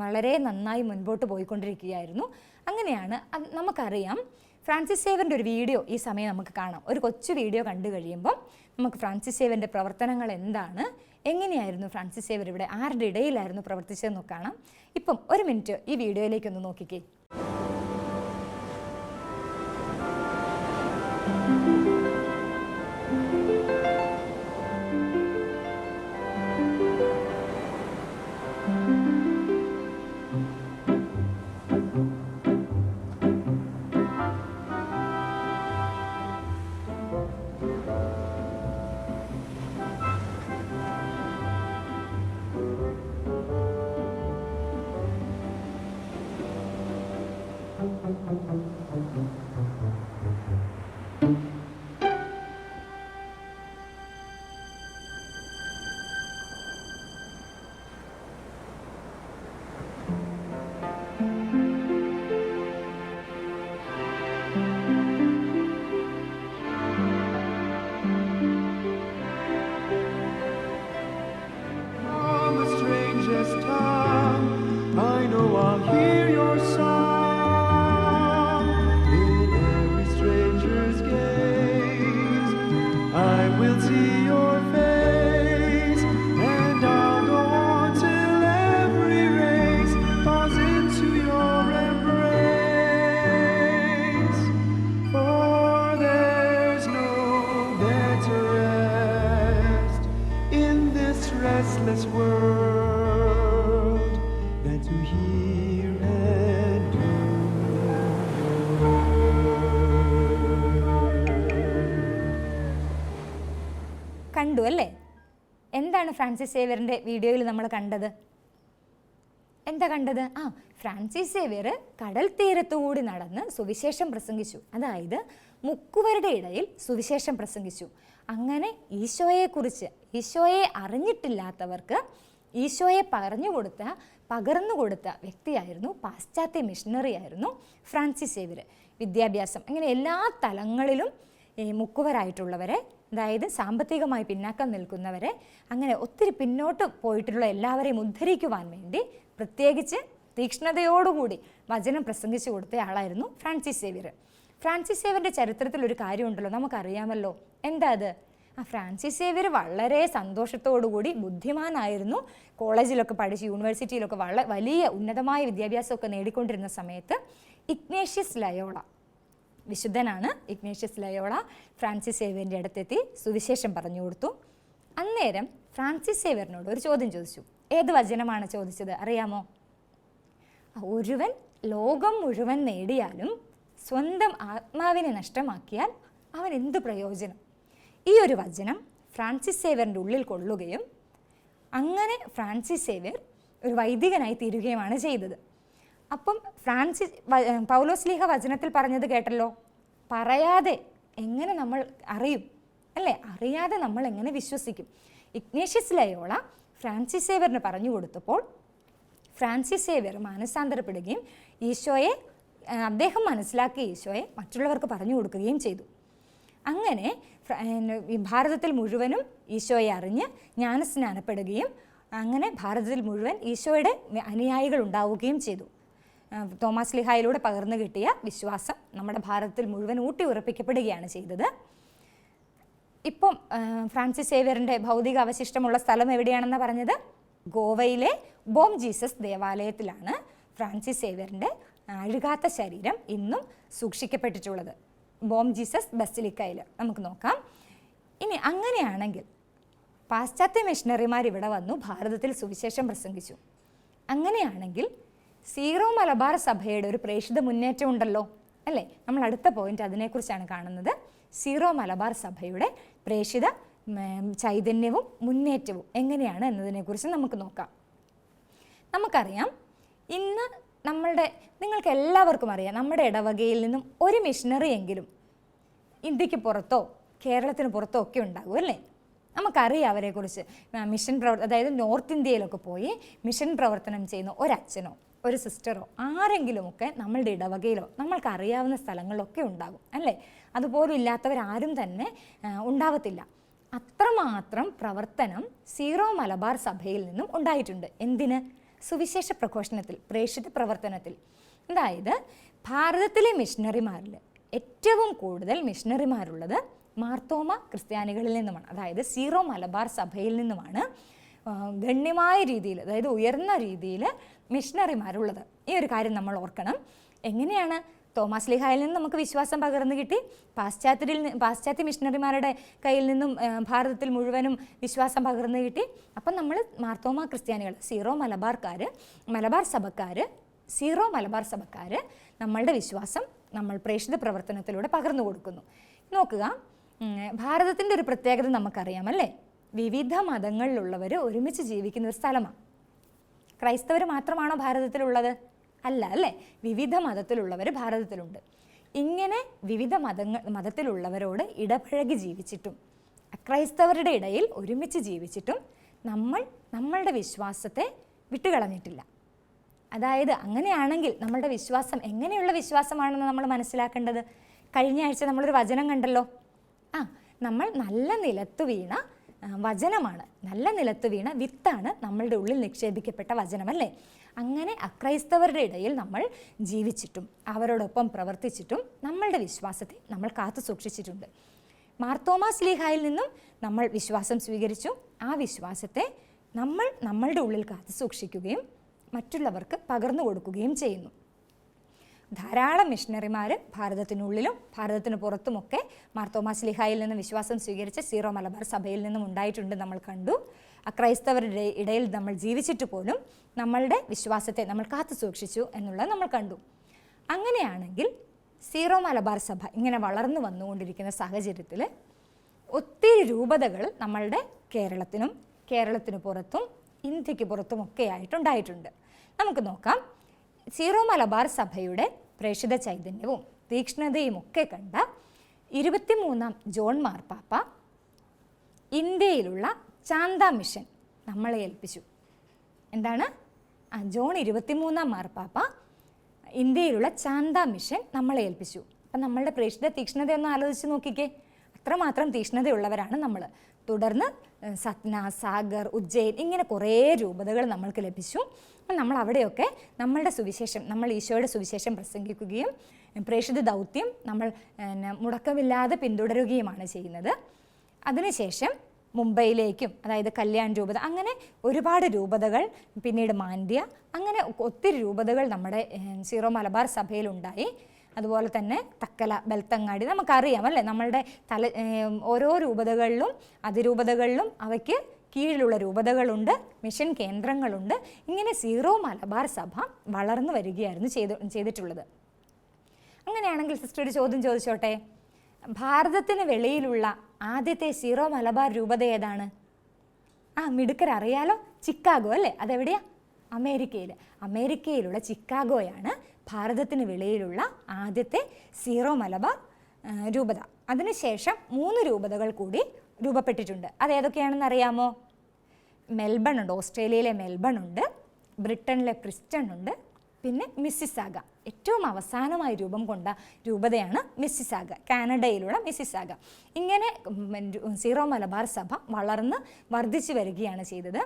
വളരെ നന്നായി മുൻപോട്ട് പോയിക്കൊണ്ടിരിക്കുകയായിരുന്നു. അങ്ങനെയാണ് നമുക്കറിയാം ഫ്രാൻസിസ് സേവറിന്റെ ഒരു വീഡിയോ ഈ സമയം നമുക്ക് കാണാം. ഒരു കൊച്ചു വീഡിയോ കണ്ടു കഴിയുമ്പോൾ നമുക്ക് ഫ്രാൻസിസ് സേവറിന്റെ പ്രവർത്തനങ്ങൾ എന്താണ് എങ്ങനെയായിരുന്നു ഫ്രാൻസിസ് സേവർ ഇവിടെ ആരുടെ ഇടയിലായിരുന്നു പ്രവർത്തിച്ചതെന്ന് കാണാം. ഇപ്പം ഒരു മിനിറ്റ് ഈ വീഡിയോയിലേക്കൊന്ന് നോക്കിക്കേ. കണ്ടു അല്ലേ? എന്താണ് ഫ്രാൻസിസ് സേവിയറിന്റെ വീഡിയോയിൽ നമ്മൾ കണ്ടത്? എന്താ കണ്ടത്? ആ ഫ്രാൻസിസ് സേവിയർ കടൽ തീരത്തുകൂടി നടന്ന് സുവിശേഷം പ്രസംഗിച്ചു. അതായത് മുക്കുവരുടെ ഇടയിൽ സുവിശേഷം പ്രസംഗിച്ചു. അങ്ങനെ ഈശോയെക്കുറിച്ച് ഈശോയെ അറിഞ്ഞിട്ടില്ലാത്തവർക്ക് ഈശോയെ പറഞ്ഞു കൊടുത്ത പകർന്നു കൊടുത്ത വ്യക്തിയായിരുന്നു പാശ്ചാത്യ മിഷണറി ആയിരുന്നു ഫ്രാൻസിസ് സേവിയർ. വിദ്യാഭ്യാസം അങ്ങനെ എല്ലാ തലങ്ങളിലും മുക്കുവരായിട്ടുള്ളവരെ അതായത് സാമ്പത്തികമായി പിന്നാക്കം നിൽക്കുന്നവരെ അങ്ങനെ ഒത്തിരി പിന്നോട്ട് പോയിട്ടുള്ള എല്ലാവരെയും ഉദ്ധരിക്കുവാൻ വേണ്ടി പ്രത്യേകിച്ച് തീക്ഷ്ണതയോടുകൂടി വചനം പ്രസംഗിച്ചു കൊടുത്ത ആളായിരുന്നു ഫ്രാൻസിസ് സേവ്യർ. ഫ്രാൻസിസ് സേവ്യറിന്റെ ചരിത്രത്തിൽ ഒരു കാര്യമുണ്ടല്ലോ നമുക്കറിയാമല്ലോ. എന്താ അത്? ആ ഫ്രാൻസിസ് സേവ്യർ വളരെ സന്തോഷത്തോടുകൂടി ബുദ്ധിമാനായിരുന്നു. കോളേജിലൊക്കെ പഠിച്ച് യൂണിവേഴ്സിറ്റിയിലൊക്കെ വളരെ വലിയ ഉന്നതമായ വിദ്യാഭ്യാസമൊക്കെ നേടിക്കൊണ്ടിരുന്ന സമയത്ത് ഇഗ്നേഷ്യസ് ലയോള വിശുദ്ധനാണ് ഇഗ്നേഷ്യസ് ലയോള ഫ്രാൻസിസ് സേവ്യറിന്റെ അടുത്തെത്തി സുവിശേഷം പറഞ്ഞു കൊടുത്തു. അന്നേരം ഫ്രാൻസിസ് സേവ്യറിനോട് ഒരു ചോദ്യം ചോദിച്ചു. ഏത് വചനമാണ് ചോദിച്ചത്? അറിയാമോ? ഒരുവൻ ലോകം മുഴുവൻ നേടിയാലും സ്വന്തം ആത്മാവിനെ നഷ്ടമാക്കിയാൽ അവൻ എന്ത് പ്രയോജനം? ഈ ഒരു വചനം ഫ്രാൻസിസ് സേവ്യറിന്റെ ഉള്ളിൽ കൊള്ളുകയും അങ്ങനെ ഫ്രാൻസിസ് സേവ്യർ ഒരു വൈദികനായി തീരുകയുമാണ് ചെയ്തത്. അപ്പം ഫ്രാൻസിസ് പൗലോസ്ലീഹ പൗലോസ് ലീഹ വചനത്തിൽ പറഞ്ഞത് കേട്ടല്ലോ? പറയാതെ എങ്ങനെ നമ്മൾ അറിയും? അല്ലേ? അറിയാതെ നമ്മൾ എങ്ങനെ വിശ്വസിക്കും? ഇഗ്നേഷ്യസ് ലയോള ഫ്രാൻസിസ് സേവറിന് പറഞ്ഞു കൊടുത്തപ്പോൾ ഫ്രാൻസിസ് സേവർ മാനസാന്തരപ്പെടുകയും ഈശോയെ അദ്ദേഹം മനസ്സിലാക്കിയ ഈശോയെ മറ്റുള്ളവർക്ക് പറഞ്ഞു കൊടുക്കുകയും ചെയ്തു. അങ്ങനെ ഭാരതത്തിൽ മുഴുവനും ഈശോയെ അറിഞ്ഞ് ജ്ഞാനസ്നാനപ്പെടുകയും അങ്ങനെ ഭാരതത്തിൽ മുഴുവൻ ഈശോയുടെ അനുയായികൾ ഉണ്ടാവുകയും ചെയ്തു. തോമസ് ലിഹായിലൂടെ പകർന്നു കിട്ടിയ വിശ്വാസം നമ്മുടെ ഭാരതത്തിൽ മുഴുവൻ ഊട്ടി ഉറപ്പിക്കപ്പെടുകയാണ് ചെയ്തത്. ഇപ്പം ഫ്രാൻസിസ് സേവ്യറിന്റെ ഭൗതിക അവശിഷ്ടമുള്ള സ്ഥലം എവിടെയാണെന്ന് പറഞ്ഞത്? ഗോവയിലെ ബോം ജീസസ് ദേവാലയത്തിലാണ് ഫ്രാൻസിസ് സേവ്യറിന്റെ അഴുകാത്ത ശരീരം ഇന്നും സൂക്ഷിക്കപ്പെട്ടിട്ടുള്ളത്. ബോം ജീസസ് ബസിലിക്കയിൽ നമുക്ക് നോക്കാം. ഇനി അങ്ങനെയാണെങ്കിൽ പാശ്ചാത്യ മിഷണറിമാർ ഇവിടെ വന്നു ഭാരതത്തിൽ സുവിശേഷം പ്രസംഗിച്ചു. അങ്ങനെയാണെങ്കിൽ സീറോ മലബാർ സഭയുടെ ഒരു പ്രേക്ഷിത മുന്നേറ്റം ഉണ്ടല്ലോ അല്ലേ? നമ്മൾ അടുത്ത പോയിന്റ് അതിനെക്കുറിച്ചാണ് കാണുന്നത്. സീറോ മലബാർ സഭയുടെ പ്രേക്ഷിത ചൈതന്യവും മുന്നേറ്റവും എങ്ങനെയാണ് എന്നതിനെക്കുറിച്ച് നമുക്ക് നോക്കാം. നമുക്കറിയാം ഇന്ന് നമ്മളുടെ നിങ്ങൾക്ക് എല്ലാവർക്കും അറിയാം നമ്മുടെ ഇടവകയിൽ നിന്നും ഒരു മിഷനറി എങ്കിലും ഇന്ത്യയ്ക്ക് പുറത്തോ കേരളത്തിന് പുറത്തോ ഒക്കെ ഉണ്ടാകും അല്ലേ? നമുക്കറിയാം അവരെക്കുറിച്ച്. മിഷൻ പ്രവർത്തനം അതായത് നോർത്ത് ഇന്ത്യയിലൊക്കെ പോയി മിഷൻ പ്രവർത്തനം ചെയ്യുന്ന ഒരച്ഛനോ ഒരു സിസ്റ്ററോ ആരെങ്കിലുമൊക്കെ നമ്മളുടെ ഇടവകയിലോ നമ്മൾക്ക് അറിയാവുന്ന സ്ഥലങ്ങളിലൊക്കെ ഉണ്ടാകും അല്ലേ? അതുപോലും ഇല്ലാത്തവരാരും തന്നെ ഉണ്ടാവത്തില്ല. അത്രമാത്രം പ്രവർത്തനം സീറോ മലബാർ സഭയിൽ നിന്നും ഉണ്ടായിട്ടുണ്ട്. എന്തിന്? സുവിശേഷ പ്രഘോഷണത്തിൽ പ്രേക്ഷിത പ്രവർത്തനത്തിൽ. അതായത് ഭാരതത്തിലെ മിഷണറിമാരിൽ ഏറ്റവും കൂടുതൽ മിഷണറിമാരുള്ളത് മാർത്തോമ ക്രിസ്ത്യാനികളിൽ നിന്നുമാണ്. അതായത് സീറോ മലബാർ സഭയിൽ നിന്നുമാണ് ഗണ്യമായ രീതിയിൽ അതായത് ഉയർന്ന രീതിയിൽ മിഷണറിമാരുള്ളത് ഈ ഒരു കാര്യം നമ്മൾ ഓർക്കണം. എങ്ങനെയാണ് തോമസ് ലിഹായിൽ നിന്ന് നമുക്ക് വിശ്വാസം പകർന്നു കിട്ടി? പാശ്ചാത്യരിൽ പാശ്ചാത്യ മിഷണറിമാരുടെ കയ്യിൽ നിന്നും ഭാരതത്തിൽ മുഴുവനും വിശ്വാസം പകർന്നു കിട്ടി. അപ്പം നമ്മൾ മാർത്തോമ ക്രിസ്ത്യാനികൾ സീറോ മലബാർക്കാർ മലബാർ സഭക്കാർ സീറോ മലബാർ സഭക്കാർ നമ്മളുടെ വിശ്വാസം നമ്മൾ പ്രേക്ഷിത പ്രവർത്തനത്തിലൂടെ പകർന്നു കൊടുക്കുന്നു. നോക്കുക ഭാരതത്തിന്റെ ഒരു പ്രത്യേകത നമുക്കറിയാം അല്ലേ? വിവിധ മതങ്ങളിലുള്ളവർ ഒരുമിച്ച് ജീവിക്കുന്ന ഒരു സ്ഥലമാണ്. ക്രൈസ്തവർ മാത്രമാണോ ഭാരതത്തിലുള്ളത്? അല്ല അല്ലേ? വിവിധ മതത്തിലുള്ളവർ ഭാരതത്തിലുണ്ട്. ഇങ്ങനെ വിവിധ മതങ്ങൾ മതത്തിലുള്ളവരോട് ഇടപഴകി ജീവിച്ചിട്ടും അക്രൈസ്തവരുടെ ഇടയിൽ ഒരുമിച്ച് ജീവിച്ചിട്ടും നമ്മൾ നമ്മളുടെ വിശ്വാസത്തെ വിട്ടുകളഞ്ഞിട്ടില്ല. അതായത് അങ്ങനെയാണെങ്കിൽ നമ്മളുടെ വിശ്വാസം എങ്ങനെയുള്ള വിശ്വാസമാണെന്ന് നമ്മൾ മനസ്സിലാക്കേണ്ടത്? കഴിഞ്ഞ ആഴ്ച നമ്മളൊരു വചനം കണ്ടല്ലോ. ആ നമ്മൾ നല്ല നിലത്ത് വീണ വചനമാണ്. നല്ല നിലത്ത് വീണ വിത്താണ് നമ്മളുടെ ഉള്ളിൽ നിക്ഷേപിക്കപ്പെട്ട വചനമല്ലേ? അങ്ങനെ അക്രൈസ്തവരുടെ ഇടയിൽ നമ്മൾ ജീവിച്ചിട്ടും അവരോടൊപ്പം പ്രവർത്തിച്ചിട്ടും നമ്മളുടെ വിശ്വാസത്തെ നമ്മൾ കാത്തു സൂക്ഷിച്ചിട്ടുണ്ട്. മാർത്തോമാസ് ലീഹായിൽ നിന്നും നമ്മൾ വിശ്വാസം സ്വീകരിച്ചു. ആ വിശ്വാസത്തെ നമ്മൾ നമ്മളുടെ ഉള്ളിൽ കാത്തു സൂക്ഷിക്കുകയും മറ്റുള്ളവർക്ക് പകർന്നു കൊടുക്കുകയും ചെയ്യുന്നു. ധാരാളം മിഷണറിമാർ ഭാരതത്തിനുള്ളിലും ഭാരതത്തിന് പുറത്തുമൊക്കെ മാർത്തോമാസ് ലിഹായിൽ നിന്ന് വിശ്വാസം സ്വീകരിച്ച സീറോ മലബാർ സഭയിൽ നിന്നും ഉണ്ടായിട്ടുണ്ട് നമ്മൾ കണ്ടു. അക്രൈസ്തവരുടെ ഇടയിൽ നമ്മൾ ജീവിച്ചിട്ട് പോലും നമ്മളുടെ വിശ്വാസത്തെ നമ്മൾ കാത്തു സൂക്ഷിച്ചു എന്നുള്ളത് നമ്മൾ കണ്ടു. അങ്ങനെയാണെങ്കിൽ സീറോ മലബാർ സഭ ഇങ്ങനെ വളർന്നു വന്നുകൊണ്ടിരിക്കുന്ന സാഹചര്യത്തിൽ ഒത്തിരി രൂപതകൾ നമ്മളുടെ കേരളത്തിനും കേരളത്തിന് പുറത്തും ഇന്ത്യയ്ക്ക് പുറത്തും ഒക്കെ ആയിട്ടുണ്ടായിട്ടുണ്ട് നമുക്ക് നോക്കാം. സീറോ മലബാർ സഭയുടെ പ്രേക്ഷിത ചൈതന്യവും തീക്ഷ്ണതയും ഒക്കെ കണ്ട ഇരുപത്തിമൂന്നാം ജോൺ മാർപ്പാപ്പ ഇന്ത്യയിലുള്ള ചാന്ത മിഷൻ നമ്മളെ ഏൽപ്പിച്ചു. എന്താണ്? ആ ജോൺ ഇരുപത്തിമൂന്നാം മാർപ്പാപ്പ ഇന്ത്യയിലുള്ള ചാന്ത മിഷൻ നമ്മളെ ഏൽപ്പിച്ചു. അപ്പം നമ്മളുടെ പ്രേക്ഷിത തീക്ഷ്ണത ഒന്ന് ആലോചിച്ച് നോക്കിക്കേ. അത്രമാത്രം തീക്ഷ്ണതയുള്ളവരാണ് നമ്മൾ തുടർന്ന് സത്ന സാഗർ ഉജ്ജയിൻ ഇങ്ങനെ കുറേ രൂപതകൾ നമ്മൾക്ക് ലഭിച്ചു. അപ്പം നമ്മൾ അവിടെയൊക്കെ നമ്മളുടെ സുവിശേഷം നമ്മൾ ഈശോയുടെ സുവിശേഷം പ്രസംഗിക്കുകയും പ്രേക്ഷിത ദൗത്യം നമ്മൾ മുടക്കമില്ലാതെ പിന്തുടരുകയുമാണ് ചെയ്യുന്നത്. അതിനുശേഷം മുംബൈയിലേക്കും അതായത് കല്യാൺ രൂപത അങ്ങനെ ഒരുപാട് രൂപതകൾ പിന്നീട് മാണ്ഡ്യ അങ്ങനെ ഒത്തിരി രൂപതകൾ നമ്മുടെ സീറോ മലബാർ സഭയിലുണ്ടായി. അതുപോലെ തന്നെ തക്കല ബെൽത്തങ്ങാടി നമുക്കറിയാം അല്ലേ? നമ്മളുടെ തല ഓരോ രൂപതകളിലും അതിരൂപതകളിലും അവയ്ക്ക് കീഴിലുള്ള രൂപതകളുണ്ട് മിഷൻ കേന്ദ്രങ്ങളുണ്ട്. ഇങ്ങനെ സീറോ മലബാർ സഭ വളർന്നു വരികയായിരുന്നു ചെയ്തു ചെയ്തിട്ടുള്ളത്. അങ്ങനെയാണെങ്കിൽ സിസ്റ്റർ ഒരു ചോദ്യം ചോദിച്ചോട്ടെ? ഭാരതത്തിന് വെളിയിലുള്ള ആദ്യത്തെ സീറോ മലബാർ രൂപത ഏതാണ്? ആ മിടുക്കർ അറിയാലോ. ചിക്കാഗോ അല്ലേ? അതെവിടെയാ? അമേരിക്കയിൽ അമേരിക്കയിലുള്ള ചിക്കാഗോയാണ് ഭാരതത്തിന് വെളിയിലുള്ള ആദ്യത്തെ സീറോ മലബാർ രൂപത. അതിനുശേഷം മൂന്ന് രൂപതകൾ കൂടി രൂപപ്പെട്ടിട്ടുണ്ട്. അത് ഏതൊക്കെയാണെന്ന് അറിയാമോ? മെൽബൺ ഉണ്ട്. ഓസ്ട്രേലിയയിലെ മെൽബൺ ഉണ്ട്. ബ്രിട്ടനിലെ പ്രിസ്റ്റൺ ഉണ്ട്. പിന്നെ മിസ്സിസാഗ. ഏറ്റവും അവസാനമായി രൂപം കൊണ്ട രൂപതയാണ് മിസ്സിസാഗ. കാനഡയിലുള്ള മിസ്സിസാഗ. ഇങ്ങനെ സീറോ മലബാർ സഭ വളർന്ന് വർദ്ധിച്ചു വരികയാണ് ചെയ്തത്.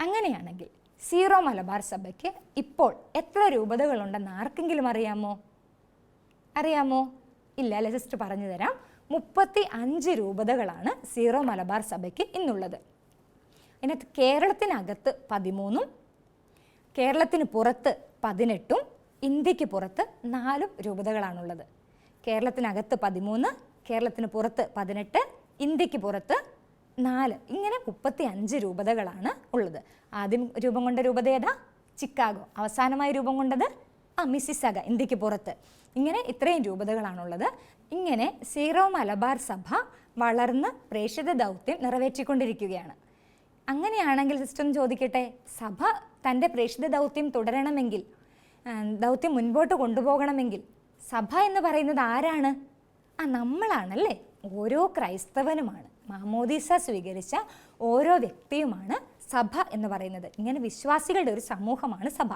അങ്ങനെയാണെങ്കിൽ സീറോ മലബാർ സഭയ്ക്ക് ഇപ്പോൾ എത്ര രൂപതകളുണ്ടെന്ന് ആർക്കെങ്കിലും അറിയാമോ? അറിയാമോ? ഇല്ല അല്ലെ? സിസ്റ്റർ പറഞ്ഞു തരാം. മുപ്പത്തി അഞ്ച് രൂപതകളാണ് സീറോ മലബാർ സഭയ്ക്ക് ഇന്നുള്ളത്. അതിനകത്ത് കേരളത്തിനകത്ത് പതിമൂന്നും കേരളത്തിന് പുറത്ത് പതിനെട്ടും ഇന്ത്യയ്ക്ക് പുറത്ത് നാലും രൂപതകളാണുള്ളത്. കേരളത്തിനകത്ത് പതിമൂന്ന് കേരളത്തിന് പുറത്ത് പതിനെട്ട് ഇന്ത്യയ്ക്ക് പുറത്ത് നാല് ഇങ്ങനെ മുപ്പത്തി അഞ്ച് രൂപതകളാണ് ഉള്ളത്. ആദ്യം രൂപം കൊണ്ട രൂപത ഏതാ? ചിക്കാഗോ. അവസാനമായി രൂപം കൊണ്ടത്? ആ മിസിസക ഇന്ത്യയ്ക്ക് പുറത്ത്. ഇങ്ങനെ ഇത്രയും രൂപതകളാണുള്ളത്. ഇങ്ങനെ സീറോ മലബാർ സഭ വളർന്ന് പ്രേക്ഷിത ദൗത്യം നിറവേറ്റിക്കൊണ്ടിരിക്കുകയാണ്. അങ്ങനെയാണെങ്കിൽ സിസ്റ്റർ ചോദിക്കട്ടെ സഭ തന്റെ പ്രേക്ഷിത ദൗത്യം തുടരണമെങ്കിൽ ദൗത്യം മുൻപോട്ട് കൊണ്ടുപോകണമെങ്കിൽ സഭ എന്ന് പറയുന്നത് ആരാണ്? ആ നമ്മളാണല്ലേ. ഓരോ ക്രൈസ്തവനുമാണ്. മാമോദീസ സ്വീകരിച്ച ഓരോ വ്യക്തിയുമാണ് സഭ എന്ന് പറയുന്നത്. ഇങ്ങനെ വിശ്വാസികളുടെ ഒരു സമൂഹമാണ് സഭ.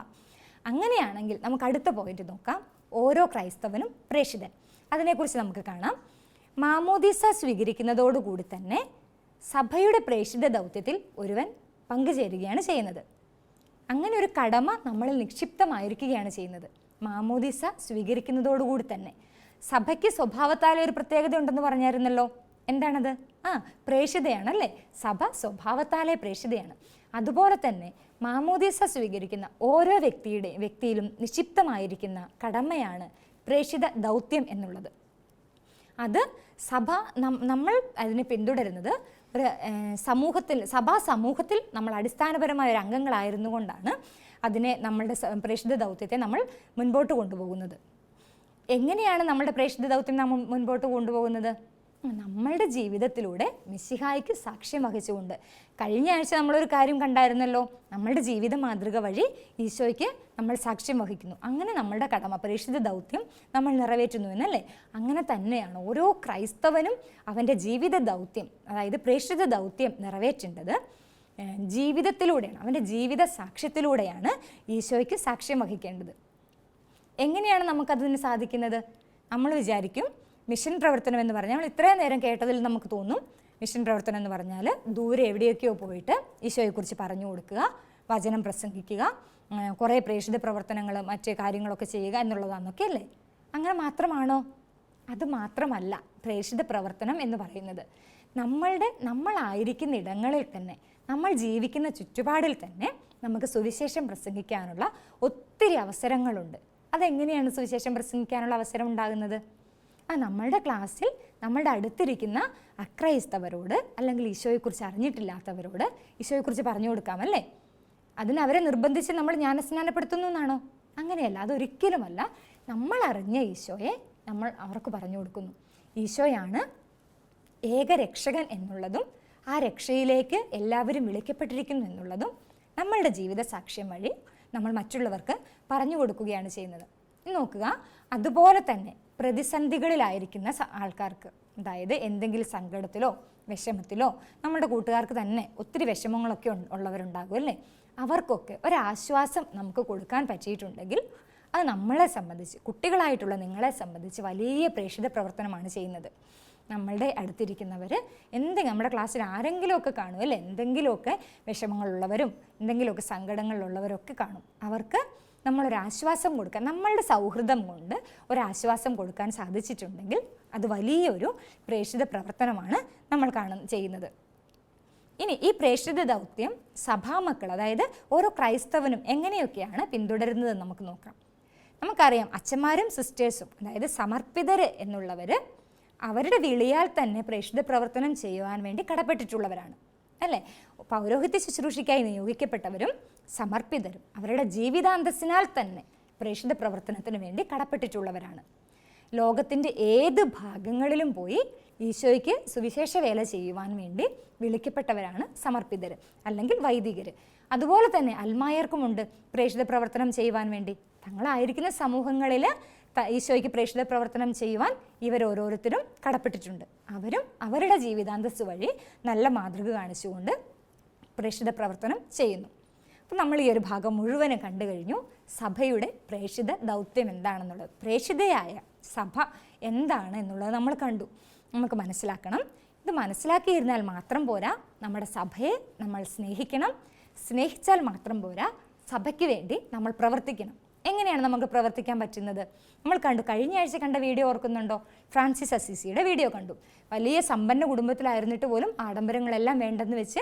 അങ്ങനെയാണെങ്കിൽ നമുക്ക് അടുത്ത പോയിന്റ് നോക്കാം. ഓരോ ക്രൈസ്തവനും പ്രേഷിതൻ അതിനെക്കുറിച്ച് നമുക്ക് കാണാം. മാമോദീസ സ്വീകരിക്കുന്നതോടുകൂടി തന്നെ സഭയുടെ പ്രേഷിത ദൗത്യത്തിൽ ഒരുവൻ പങ്കുചേരുകയാണ് ചെയ്യുന്നത്. അങ്ങനെ ഒരു കടമ നമ്മളിൽ നിക്ഷിപ്തമായിരിക്കുകയാണ് ചെയ്യുന്നത്. മാമോദിസ സ്വീകരിക്കുന്നതോടുകൂടി തന്നെ സഭയ്ക്ക് സ്വഭാവത്താലെ ഒരു പ്രത്യേകത ഉണ്ടെന്ന് പറഞ്ഞായിരുന്നല്ലോ. എന്താണത്? ആ അല്ലേ സഭ സ്വഭാവത്താലെ പ്രേഷിതയാണ് അതുപോലെ തന്നെ മാമോദീസ സ്വീകരിക്കുന്ന ഓരോ വ്യക്തിയുടെ വ്യക്തിയിലും നിക്ഷിപ്തമായിരിക്കുന്ന കടമയാണ് പ്രേക്ഷിത ദൗത്യം എന്നുള്ളത്. അത് സഭ നമ്മൾ അതിനെ പിന്തുടരുന്നത് ഒരു സമൂഹത്തിൽ സഭാ സമൂഹത്തിൽ നമ്മൾ അടിസ്ഥാനപരമായ ഒരു അംഗങ്ങളായിരുന്നു കൊണ്ടാണ് അതിനെ നമ്മളുടെ പ്രേഷിത ദൗത്യത്തെ നമ്മൾ മുൻപോട്ട് കൊണ്ടുപോകുന്നത്. എങ്ങനെയാണ് നമ്മുടെ പ്രേക്ഷിത ദൗത്യം നാം മുൻപോട്ട് കൊണ്ടുപോകുന്നത്? നമ്മളുടെ ജീവിതത്തിലൂടെ മിശിഹായ്ക്ക് സാക്ഷ്യം വഹിച്ചുകൊണ്ട്. കഴിഞ്ഞ ആഴ്ച നമ്മളൊരു കാര്യം കണ്ടായിരുന്നല്ലോ? നമ്മളുടെ ജീവിത മാതൃക വഴി ഈശോയ്ക്ക് നമ്മൾ സാക്ഷ്യം വഹിക്കുന്നു. അങ്ങനെ നമ്മളുടെ കടമ പരീക്ഷിത ദൗത്യം നമ്മൾ നിറവേറ്റുന്നു എന്നല്ലേ? അങ്ങനെ തന്നെയാണ് ഓരോ ക്രൈസ്തവനും അവന്റെ ജീവിത ദൗത്യം അതായത് പ്രേക്ഷിത ദൗത്യം നിറവേറ്റേണ്ടത് ജീവിതത്തിലൂടെയാണ്. അവന്റെ ജീവിത സാക്ഷ്യത്തിലൂടെയാണ് ഈശോയ്ക്ക് സാക്ഷ്യം വഹിക്കേണ്ടത്. എങ്ങനെയാണ് നമുക്കതിന് സാധിക്കുന്നത്? നമ്മൾ വിചാരിക്കും മിഷൻ പ്രവർത്തനം എന്ന് പറഞ്ഞാൽ നമ്മൾ ഇത്രയും നേരം കേട്ടതിൽ നമുക്ക് തോന്നും. മിഷൻ പ്രവർത്തനം എന്ന് പറഞ്ഞാൽ ദൂരെ എവിടെയൊക്കെയോ പോയിട്ട് ഈശോയെക്കുറിച്ച് പറഞ്ഞു കൊടുക്കുക വചനം പ്രസംഗിക്കുക കുറേ പ്രേക്ഷിത പ്രവർത്തനങ്ങൾ മറ്റ് കാര്യങ്ങളൊക്കെ ചെയ്യുക എന്നുള്ളതാണെന്നൊക്കെ അല്ലേ? അങ്ങനെ മാത്രമാണോ? അത് മാത്രമല്ല പ്രേക്ഷിത പ്രവർത്തനം എന്ന് പറയുന്നത്. നമ്മളുടെ നമ്മളായിരിക്കുന്ന ഇടങ്ങളിൽ തന്നെ നമ്മൾ ജീവിക്കുന്ന ചുറ്റുപാടിൽ തന്നെ നമുക്ക് സുവിശേഷം പ്രസംഗിക്കാനുള്ള ഒത്തിരി അവസരങ്ങളുണ്ട്. അതെങ്ങനെയാണ് സുവിശേഷം പ്രസംഗിക്കാനുള്ള അവസരം ഉണ്ടാകുന്നത്? ആ നമ്മളുടെ ക്ലാസ്സിൽ നമ്മളുടെ അടുത്തിരിക്കുന്ന അക്രൈസ്തവരോട് അല്ലെങ്കിൽ ഈശോയെക്കുറിച്ച് അറിഞ്ഞിട്ടില്ലാത്തവരോട് ഈശോയെക്കുറിച്ച് പറഞ്ഞു കൊടുക്കാമല്ലേ? അതിന് അവരെ നിർബന്ധിച്ച് നമ്മൾ ജ്ഞാനസ്നാനപ്പെടുത്തുന്നു എന്നാണോ? അങ്ങനെയല്ല അതൊരിക്കലുമല്ല. നമ്മൾ അറിഞ്ഞ ഈശോയെ നമ്മൾ അവർക്ക് പറഞ്ഞു കൊടുക്കുന്നു. ഈശോയാണ് ഏകരക്ഷകൻ എന്നുള്ളതും ആ രക്ഷയിലേക്ക് എല്ലാവരും വിളിക്കപ്പെട്ടിരിക്കുന്നു എന്നുള്ളതും നമ്മളുടെ ജീവിത സാക്ഷ്യം വഴി നമ്മൾ മറ്റുള്ളവർക്ക് പറഞ്ഞു കൊടുക്കുകയാണ് ചെയ്യുന്നത്. നോക്കുക അതുപോലെ തന്നെ പ്രതിസന്ധികളിലായിരിക്കുന്ന ആൾക്കാർക്ക് അതായത് എന്തെങ്കിലും സങ്കടത്തിലോ വിഷമത്തിലോ നമ്മുടെ കൂട്ടുകാർക്ക് തന്നെ ഒത്തിരി വിഷമങ്ങളൊക്കെ ഉള്ളവരുണ്ടാകും അല്ലേ? അവർക്കൊക്കെ ഒരാശ്വാസം നമുക്ക് കൊടുക്കാൻ പറ്റിയിട്ടുണ്ടെങ്കിൽ അത് നമ്മളെ സംബന്ധിച്ച് കുട്ടികളായിട്ടുള്ള നിങ്ങളെ സംബന്ധിച്ച് വലിയ പ്രേക്ഷിത പ്രവർത്തനമാണ് ചെയ്യുന്നത്. നമ്മളുടെ അടുത്തിരിക്കുന്നവർ എന്തെങ്കിലും നമ്മുടെ ക്ലാസ്സിൽ ആരെങ്കിലുമൊക്കെ കാണും അല്ലേ? എന്തെങ്കിലുമൊക്കെ വിഷമങ്ങളുള്ളവരും എന്തെങ്കിലുമൊക്കെ സങ്കടങ്ങളുള്ളവരൊക്കെ കാണും. അവർക്ക് നമ്മളൊരു ആശ്വാസം കൊടുക്കാൻ നമ്മളുടെ സൗഹൃദം കൊണ്ട് ഒരാശ്വാസം കൊടുക്കാൻ സാധിച്ചിട്ടുണ്ടെങ്കിൽ അത് വലിയൊരു പ്രേക്ഷിത പ്രവർത്തനമാണ് നമ്മൾ കാണുന്ന ചെയ്യുന്നത്. ഇനി ഈ പ്രേക്ഷിത ദൗത്യം സഭാമക്കൾ അതായത് ഓരോ ക്രൈസ്തവനും എങ്ങനെയൊക്കെയാണ് പിന്തുടരുന്നത് നമുക്ക് നോക്കാം. നമുക്കറിയാം അച്ഛന്മാരും സിസ്റ്റേഴ്സും അതായത് സമർപ്പിതർ എന്നുള്ളവർ അവരുടെ വിളിയാൽ തന്നെ പ്രേക്ഷിത പ്രവർത്തനം ചെയ്യുവാൻ വേണ്ടി കടപ്പെട്ടിട്ടുള്ളവരാണ്. അല്ലേ? പൗരോഹിത്യ ശുശ്രൂഷയ്ക്കായി നിയോഗിക്കപ്പെട്ടവരും സമർപ്പിതരും. അവരുടെ ജീവിതാന്തസ്സിനാൽ തന്നെ പ്രേക്ഷിത പ്രവർത്തനത്തിന് വേണ്ടി കടപ്പെട്ടിട്ടുള്ളവരാണ്. ലോകത്തിന്റെ ഏത് ഭാഗങ്ങളിലും പോയി ഈശോയ്ക്ക് സുവിശേഷ വേല ചെയ്യുവാൻ വേണ്ടി വിളിക്കപ്പെട്ടവരാണ് സമർപ്പിതർ അല്ലെങ്കിൽ വൈദികർ അതുപോലെ തന്നെ അൽമായർക്കുമുണ്ട് പ്രേക്ഷിത പ്രവർത്തനം ചെയ്യുവാൻ വേണ്ടി. തങ്ങളായിരിക്കുന്ന സമൂഹങ്ങളിൽ ഈശോയ്ക്ക് പ്രേക്ഷിത പ്രവർത്തനം ചെയ്യുവാൻ ഇവർ ഓരോരുത്തരും കടപ്പെട്ടിട്ടുണ്ട്. അവരും അവരുടെ ജീവിതാന്തസ് വഴി നല്ല മാതൃക കാണിച്ചുകൊണ്ട് പ്രേക്ഷിത പ്രവർത്തനം ചെയ്യുന്നു. അപ്പം നമ്മൾ ഈ ഒരു ഭാഗം മുഴുവനും കണ്ടു കഴിഞ്ഞു. സഭയുടെ പ്രേക്ഷിത ദൗത്യം എന്താണെന്നുള്ളത്. പ്രേക്ഷിതയായ സഭ എന്താണ് എന്നുള്ളത് നമ്മൾ കണ്ടു. നമുക്ക് മനസ്സിലാക്കണം. ഇത് മനസ്സിലാക്കിയിരുന്നാൽ മാത്രം പോരാ. നമ്മുടെ സഭയെ നമ്മൾ സ്നേഹിക്കണം. സ്നേഹിച്ചാൽ മാത്രം പോരാ. സഭയ്ക്ക് വേണ്ടി നമ്മൾ പ്രവർത്തിക്കണം. എങ്ങനെയാണ് നമുക്ക് പ്രവർത്തിക്കാൻ പറ്റുന്നത്? നമ്മൾ കണ്ടു. കഴിഞ്ഞ ആഴ്ച കണ്ട വീഡിയോ ഓർക്കുന്നുണ്ടോ? ഫ്രാൻസിസ് അസിസിയുടെ വീഡിയോ കണ്ടു. വലിയ സമ്പന്ന കുടുംബത്തിലായിരുന്നിട്ട് പോലും ആഡംബരങ്ങളെല്ലാം വേണ്ടെന്ന് വെച്ച്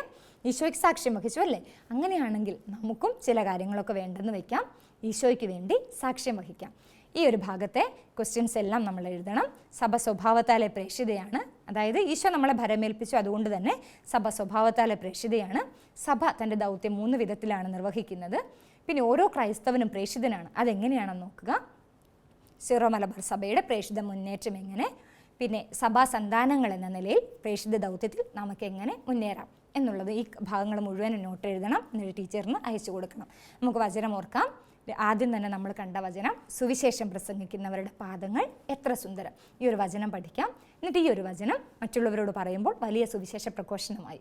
ഈശോയ്ക്ക് സാക്ഷ്യം വഹിച്ചു അല്ലേ? അങ്ങനെയാണെങ്കിൽ നമുക്കും ചില കാര്യങ്ങളൊക്കെ വേണ്ടെന്ന് വെക്കാം. ഈശോയ്ക്ക് വേണ്ടി സാക്ഷ്യം വഹിക്കാം. ഈ ഒരു ഭാഗത്തെ ക്വസ്റ്റ്യൻസ് എല്ലാം നമ്മൾ എഴുതണം. സഭ സ്വഭാവത്താലെ പ്രേക്ഷിതയാണ്. അതായത് ഈശോ നമ്മളെ ഭരമേൽപ്പിച്ചു അതുകൊണ്ട് തന്നെ സഭ സ്വഭാവത്താലെ പ്രേക്ഷിതയാണ്. സഭ തന്റെ ദൗത്യം മൂന്ന് വിധത്തിലാണ് നിർവഹിക്കുന്നത്. പിന്നെ ഓരോ ക്രൈസ്തവനും പ്രേക്ഷിതനാണ്. അതെങ്ങനെയാണെന്ന് നോക്കുക. സിറോ മലബാർ സഭയുടെ പ്രേക്ഷിത മുന്നേറ്റം എങ്ങനെ? പിന്നെ സഭാ സന്താനങ്ങൾ എന്ന നിലയിൽ പ്രേക്ഷിത ദൗത്യത്തിൽ നമുക്ക് എങ്ങനെ മുന്നേറാം? എന്നുള്ളത് ഈ ഭാഗങ്ങൾ മുഴുവൻ നോട്ട് എഴുതണം. എന്നിട്ട് ടീച്ചറിന് അയച്ചു കൊടുക്കണം. നമുക്ക് വചനം ഓർക്കാം. ആദ്യം തന്നെ നമ്മൾ കണ്ട വചനം സുവിശേഷം പ്രസംഗിക്കുന്നവരുടെ പാദങ്ങൾ എത്ര സുന്ദരം. ഈ ഒരു വചനം പഠിക്കാം. എന്നിട്ട് ഈ ഒരു വചനം മറ്റുള്ളവരോട് പറയുമ്പോൾ വലിയ സുവിശേഷ പ്രഘോഷണമായി.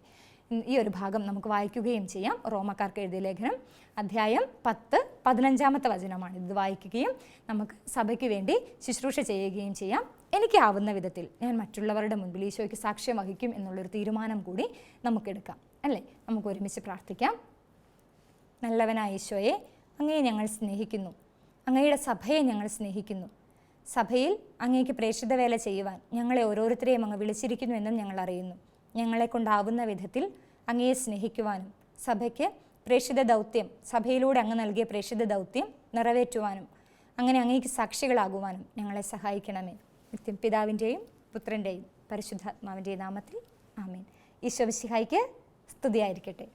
ഈ ഒരു ഭാഗം നമുക്ക് വായിക്കുകയും ചെയ്യാം. റോമക്കാർക്ക് എഴുതിയ ലേഖനം അധ്യായം പത്ത് പതിനഞ്ചാമത്തെ വചനമാണ് ഇത് വായിക്കുകയും നമുക്ക് സഭയ്ക്ക് വേണ്ടി ശുശ്രൂഷ ചെയ്യുകയും ചെയ്യാം. എനിക്കാവുന്ന വിധത്തിൽ ഞാൻ മറ്റുള്ളവരുടെ മുൻപിൽ ഈശോയ്ക്ക് സാക്ഷ്യം വഹിക്കും എന്നുള്ളൊരു തീരുമാനം കൂടി നമുക്കെടുക്കാം. അല്ലേ? നമുക്ക് ഒരുമിച്ച് പ്രാർത്ഥിക്കാം. നല്ലവനായ ഈശോയെ അങ്ങയെ ഞങ്ങൾ സ്നേഹിക്കുന്നു. അങ്ങയുടെ സഭയെ ഞങ്ങൾ സ്നേഹിക്കുന്നു. സഭയിൽ അങ്ങേക്ക് പ്രേക്ഷിത വേല ചെയ്യുവാൻ ഞങ്ങളെ ഓരോരുത്തരെയും അങ്ങ് വിളിച്ചിരിക്കുന്നു എന്നും ഞങ്ങൾ അറിയുന്നു. ഞങ്ങളെ കൊണ്ടാവുന്ന വിധത്തിൽ അങ്ങയെ സ്നേഹിക്കുവാനും സഭയ്ക്ക് പ്രേക്ഷിത ദൗത്യം സഭയിലൂടെ അങ്ങ് നൽകിയ പ്രേക്ഷിത ദൗത്യം നിറവേറ്റുവാനും അങ്ങനെ അങ്ങേക്ക് സാക്ഷികളാകുവാനും ഞങ്ങളെ സഹായിക്കണമേ. നിത്യം പിതാവിന്റെയും പുത്രന്റെയും പരിശുദ്ധാത്മാവിന്റെയും നാമത്തിൽ ആമേൻ. ഈശോ വിശിഹായിക്ക് സ്തുതിയായിരിക്കട്ടെ.